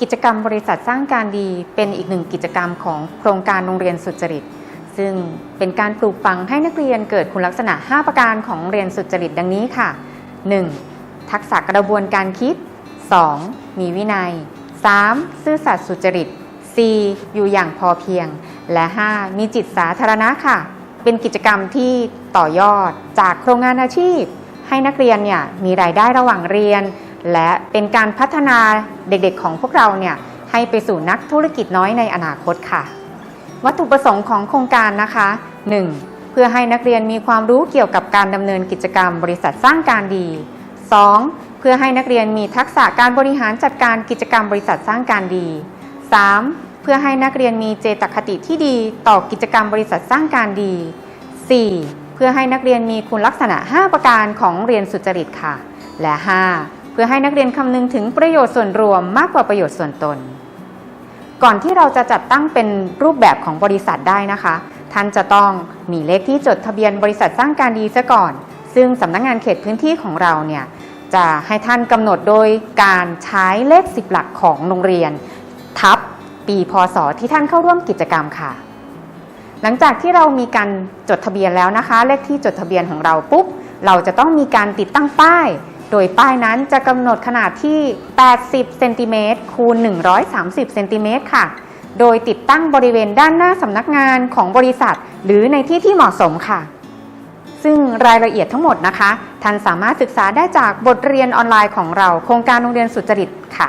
กิจกรรมบริษัทสร้างการดีเป็นอีกหนึ่งกิจกรรมของโครงการโรงเรียนสุจริต ซึ่งเป็นการปลูกฝังให้นักเรียนเกิดคุณลักษณะ 5 ประการของโรงเรียนสุจริตดังนี้ค่ะ 1. ทักษะกระบวนการคิด 2. มีวินัย 3. ซื่อสัตย์สุจริต 4. อยู่อย่างพอเพียง และ 5. มีจิตสาธารณะค่ะ เป็นกิจกรรมที่ต่อยอดจากโครงงานอาชีพ ให้นักเรียนเนี่ยมีรายได้ระหว่างเรียน และเป็นการพัฒนาเด็กๆของพวกเราเนี่ยให้ไปสู่นักธุรกิจน้อยในอนาคตค่ะ วัตถุประสงค์ของโครงการนะคะ 1. เพื่อให้นักเรียนมีความรู้เกี่ยวกับการดำเนินกิจกรรมบริษัทสร้างการดี 2. เพื่อให้นักเรียนมีทักษะการบริหารจัดการกิจกรรมบริษัทสร้างการดี 3. เพื่อให้นักเรียนมีเจตคติที่ดีต่อกิจกรรมบริษัทสร้างการดี 4. เพื่อให้นักเรียนมีคุณลักษณะ 5 ประการของเรียนสุจริตค่ะ และ 5. เพื่อให้นักเรียนคำนึงถึงประโยชน์ส่วนรวมมากกว่าประโยชน์ส่วนตน ก่อนที่เราจะจัดตั้งเป็นรูปแบบของบริษัทได้นะคะ ท่านจะต้องมีเลขที่จดทะเบียนบริษัทสร้างการดีซะก่อน ซึ่งสำนักงงานเขตพื้นที่ของเราเนี่ยจะให้ท่านกำหนดโดยการใช้เลข10หลักของโรงเรียน ทับปีพศที่ท่านเข้าร่วมกิจกรรมค่ะ หลังจากที่เรามีการจดทะเบียนแล้วนะคะ เลขที่จดทะเบียนของเราปุ๊บเราจะต้องมีการติดตั้งป้าย โดยป้ายนั้นจะกำหนดขนาดที่ 80 เซนติเมตรคูณ 130 เซนติเมตรค่ะ โดยติดตั้งบริเวณด้านหน้าสำนักงานของบริษัท หรือในที่ที่เหมาะสมค่ะ ซึ่งรายละเอียดทั้งหมดนะคะ ท่านสามารถศึกษาได้จากบทเรียนออนไลน์ของเรา โครงการโรงเรียนสุจริตค่ะ